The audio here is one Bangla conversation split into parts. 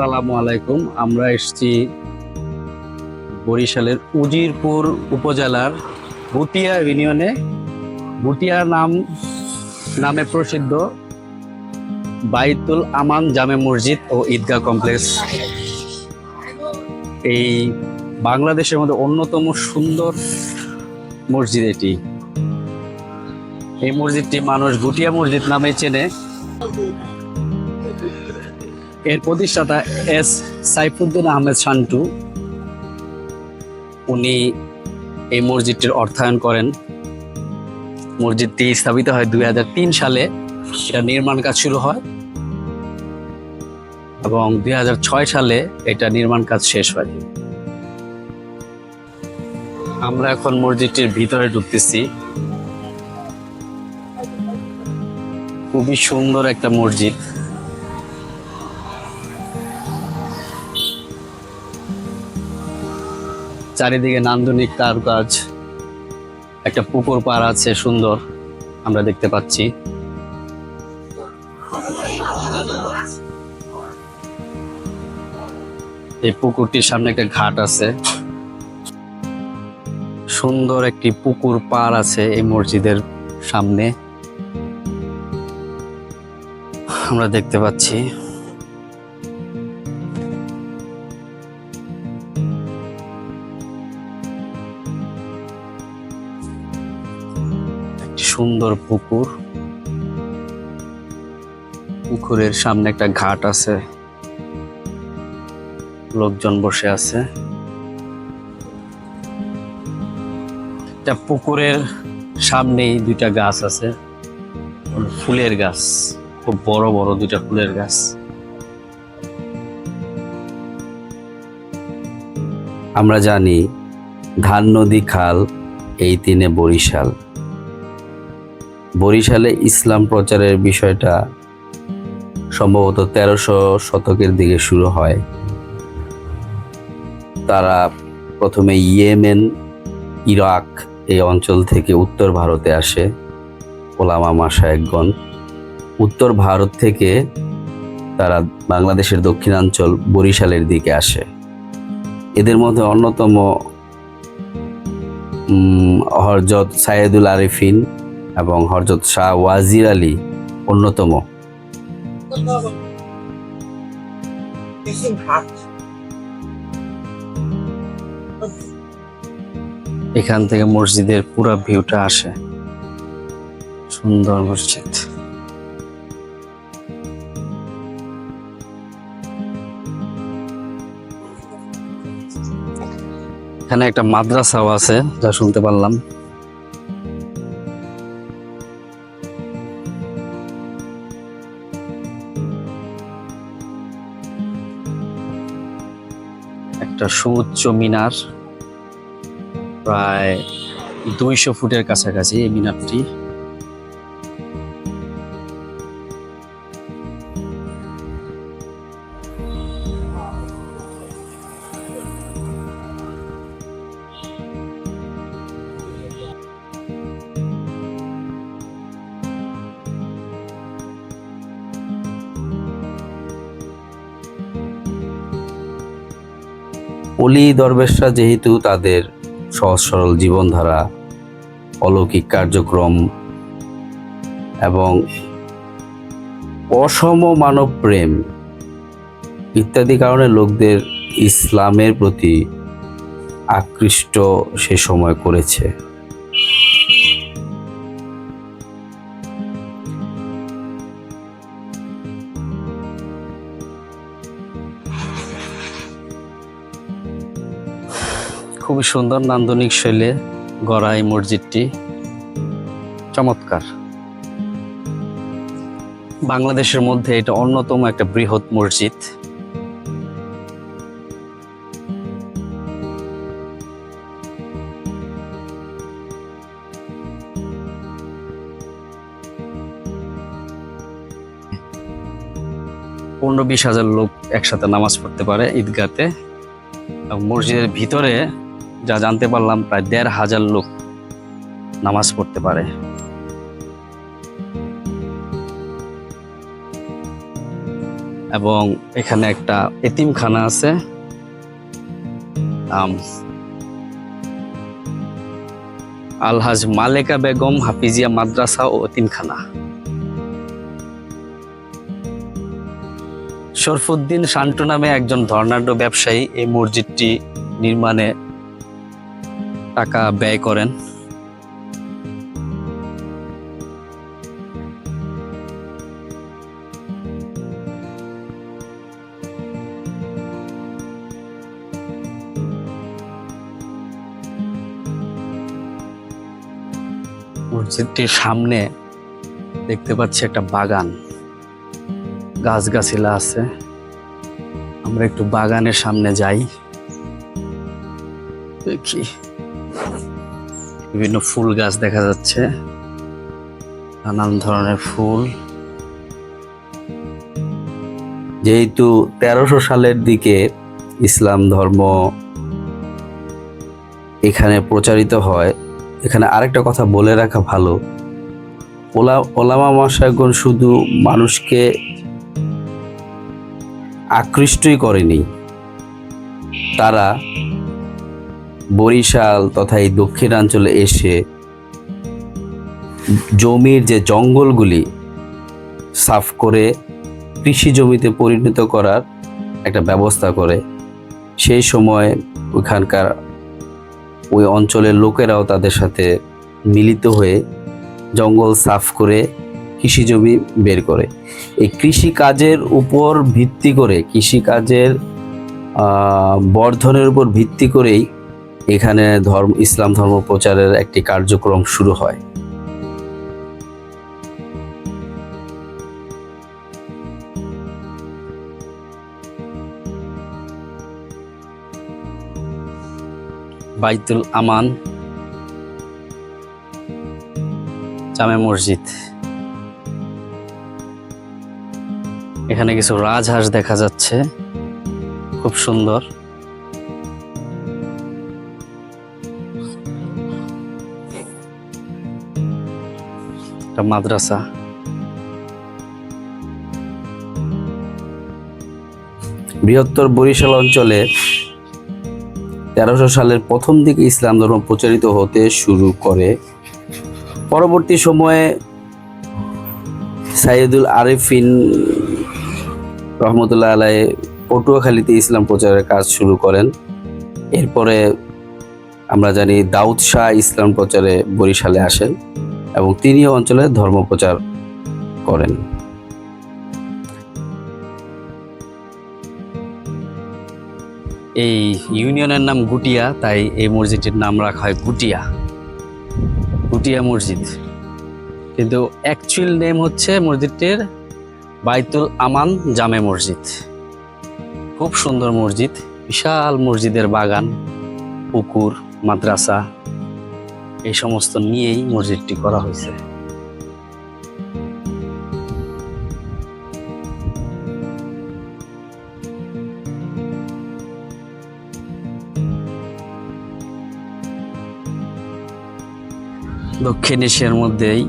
আসসালামু আলাইকুম। আমরা এসেছি বরিশালের উজিরপুর উপজেলার ভুটিয়া ইউনিয়নে। ভুটিয়া নাম, নামে প্রসিদ্ধ বাইতুল আমান জামে মসজিদ ও ঈদগাহ কমপ্লেক্স। এই বাংলাদেশের মধ্যে অন্যতম সুন্দর মসজিদ এটি। এই মসজিদটি মানুষ ভুটিয়া মসজিদ নামে চেনে। এর প্রতিষ্ঠাতা এস সাইফুদ্দিন আহমেদ শান্টু উনি এই মসজিদটির অর্থায়ন করেন। মসজিদটি স্থাপিত হয় দুই হাজার তিন সালে। এটা নির্মাণ কাজ শুরু হয়। এবং দুই হাজার ছয় সালে এটা নির্মাণ কাজ শেষ হয়। আমরা এখন মসজিদটির ভিতরে ঢুকতেছি। খুবই সুন্দর একটা মসজিদ। চারিদিকে নান্দনিক কাজ একটা পুকুর পাড় আছে সুন্দর, আমরা দেখতে পাচ্ছি। এই পুকুরটির সামনে একটা ঘাট আছে। সুন্দর একটি পুকুর পাড় আছে এই মসজিদের সামনে। আমরা দেখতে পাচ্ছি। সুন্দর পুকুর। পুকুরের সামনে একটা ঘাট আছে। লোকজন বসে আছে। একটা পুকুরের সামনেই দুইটা গাছ আছে। ফুলের গাছ, খুব বড় বড় দুইটা ফুলের গাছ। আমরা জানি, ধান, নদী, খাল, এই তিনে বরিশাল। বরিশালে ইসলাম প্রচারের বিষয়টা সম্ভবত তেরোশো শতকের দিকে শুরু হয়। তারা প্রথমে ইয়েমেন, ইরাক এই অঞ্চল থেকে উত্তর ভারতে আসে, ওলামা মাসায়কগণ উত্তর ভারত থেকে তারা বাংলাদেশের দক্ষিণাঞ্চল বরিশালের দিকে আসে। এদের মধ্যে অন্যতম হরজত সাইয়েদুল আরিফিন এবং হরজত শাহ ওয়াজির আলী অন্যতম। এখান থেকে মসজিদের পুরো ভিউটা আসে। সুন্দর মসজিদ। এখানে একটা মাদ্রাসাও আছে, যা শুনতে পারলাম। একটা সুউচ্চ মিনার। প্রায় দুইশো ফুটের কাছাকাছি এই মিনারটি। অলি দরবেশরা যেহেতু তাদের সহজ সরল জীবনধারা, অলৌকিক কার্যক্রম এবং অসম মানব প্রেম ইত্যাদি কারণে লোকদের ইসলামের প্রতি আকৃষ্ট সে সময় করেছে। খুবই সুন্দর নান্দনিক শৈলে গড়া এই মসজিদটি। চমৎকার। বাংলাদেশের মধ্যে এটা অন্যতম একটা বৃহৎ মসজিদ। পনেরো বিশ হাজার লোক একসাথে নামাজ পড়তে পারে ঈদগাতে। মসজিদের ভিতরে যা জানতে পারলাম প্রায় দেড় হাজার লোক নামাজ পড়তে পারে। এবং এখানে একটা এতিমখানা আছে। আলহাজ মালেকা বেগম হাফিজিয়া মাদ্রাসা ও এতিমখানা। শরফুদ্দিন শান্টু নামে একজন ধর্নাঢ্য ব্যবসায়ী এই মসজিদটি নির্মাণে টাকা ব্যয় করেন। মসজিদটির সামনে দেখতে পাচ্ছি একটা বাগান। গাছগাছিলা আছে। আমরা একটু বাগানের সামনে যাই। দেখি। বিভিন্ন ফুল গাছ দেখা যাচ্ছে। নানান ধরনের ফুল। যেহেতু তেরোশো সালের দিকে ইসলাম ধর্ম এখানে প্রচারিত হয়, এখানে আরেকটা কথা বলে রাখা ভালো। ওলা, ওলামা মশাইগণ শুধু মানুষকে আকৃষ্টই করেনি, তারা বরিশাল তথা এই দক্ষিণাঞ্চলে এসে জমির যে জঙ্গলগুলি সাফ করে কৃষি জমিতে পরিণত করার একটা ব্যবস্থা করে, সেই সময় ওখানকার ওই অঞ্চলের লোকেরাও তাদের সাথে মিলিত হয়ে জঙ্গল সাফ করে কৃষি জমি বের করে। এই কৃষি কাজের উপর ভিত্তি করে কৃষি কাজের বর্ধনের উপর ভিত্তি করেই এখানে ধর্ম, ইসলাম ধর্ম প্রচারের একটি কার্যক্রম শুরু হয়। বাইতুল আমান, জামে মসজিদ। এখানে কিছু রাজহাঁস দেখা যাচ্ছে। খুব সুন্দর। একটা মাদ্রাসা। বৃহত্তর বরিশাল অঞ্চলে তেরোশো সালের প্রথম দিকে ইসলাম ধর্ম প্রচারিত হতে শুরু করে। পরবর্তী সময়ে সাইয়দুল আরিফিন রহমতুল্লাহ আলাই পটুয়াখালীতে ইসলাম প্রচারের কাজ শুরু করেন। এরপরে আমরা জানি দাউদ শাহ ইসলাম প্রচারে বরিশালে আসেন। এবং তিনি অঞ্চলে ধর্ম প্রচার করেন। এই ইউনিয়নের নাম গুটিয়া, তাই এই মসজিদটির নাম রাখা হয় গুটিয়া। গুটিয়া মসজিদ। কিন্তু অ্যাকচুয়াল নেম হচ্ছে মসজিদটির বাইতুল আমান জামে মসজিদ। খুব সুন্দর মসজিদ, বিশাল মসজিদের বাগান, পুকুর, মাদ্রাসা। এই সমস্ত নিয়েই মসজিদটি করা হয়েছে। দক্ষিণ এশিয়ার মধ্যেই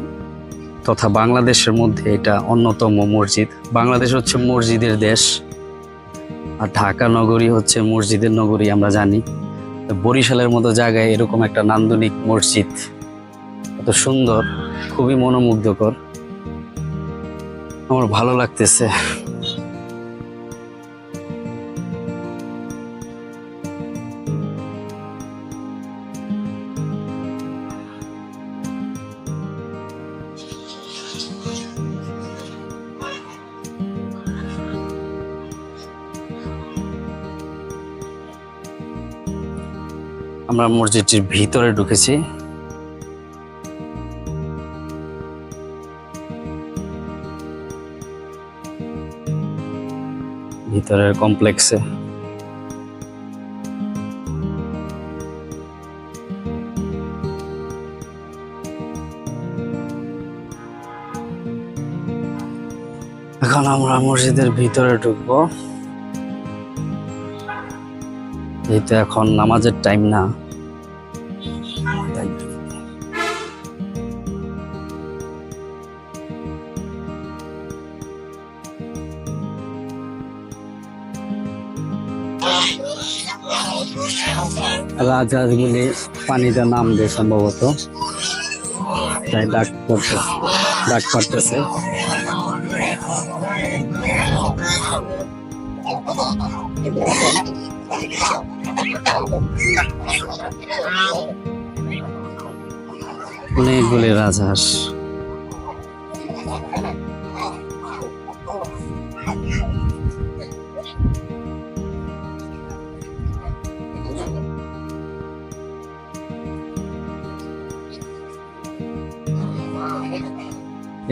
তথা বাংলাদেশের মধ্যে এটা অন্যতম মসজিদ। বাংলাদেশ হচ্ছে মসজিদের দেশ, আর ঢাকা নগরী হচ্ছে মসজিদের নগরী, আমরা জানি। বরিশালের মতো জায়গায় এরকম একটা নান্দনিক মসজিদ। এত সুন্দর খুবই মনোমুগ্ধকর। আমার ভালো লাগতেছে। আমরা মসজিদটির ভিতরে ঢুকেছি। ভিতরের কমপ্লেক্সে। এখন আমরা মসজিদের ভিতরে ঢুকবো। যেহেতু এখন নামাজের টাইম না রাজগুলি পানিতে দিয়ে সম্ভবত। তাই ডাক পড়তে ডাক পারতেছে অনেকগুলি রাজহাঁস।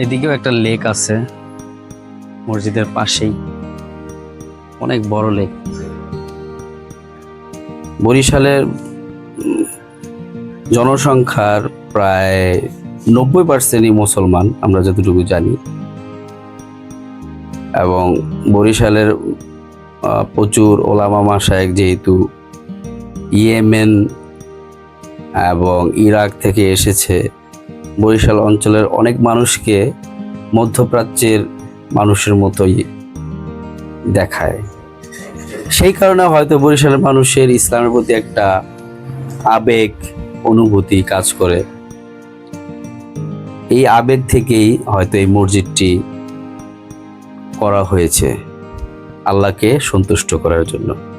এদিকেও একটা লেক আছে মসজিদের পাশেই। অনেক বড় লেক বরিশালের জনসংখ্যার প্রায় নব্বই পার্সেন্টই মুসলমান, আমরা যতটুকু জানি। এবং বরিশালের প্রচুর ওলামা মাসায়েক যেহেতু ইয়েমেন এবং ইরাক থেকে এসেছে, বরিশাল অঞ্চলের অনেক মানুষকে মধ্যপ্রাচ্যের মানুষের মতোই দেখায়। সেই কারণে হয়তো বরিশালের মানুষের ইসলামের প্রতি একটা আবেগ, অনুভূতি কাজ করে। এই আবেগ থেকেই হয়তো এই মসজিদটি করা হয়েছে আল্লাহকে সন্তুষ্ট করার জন্য।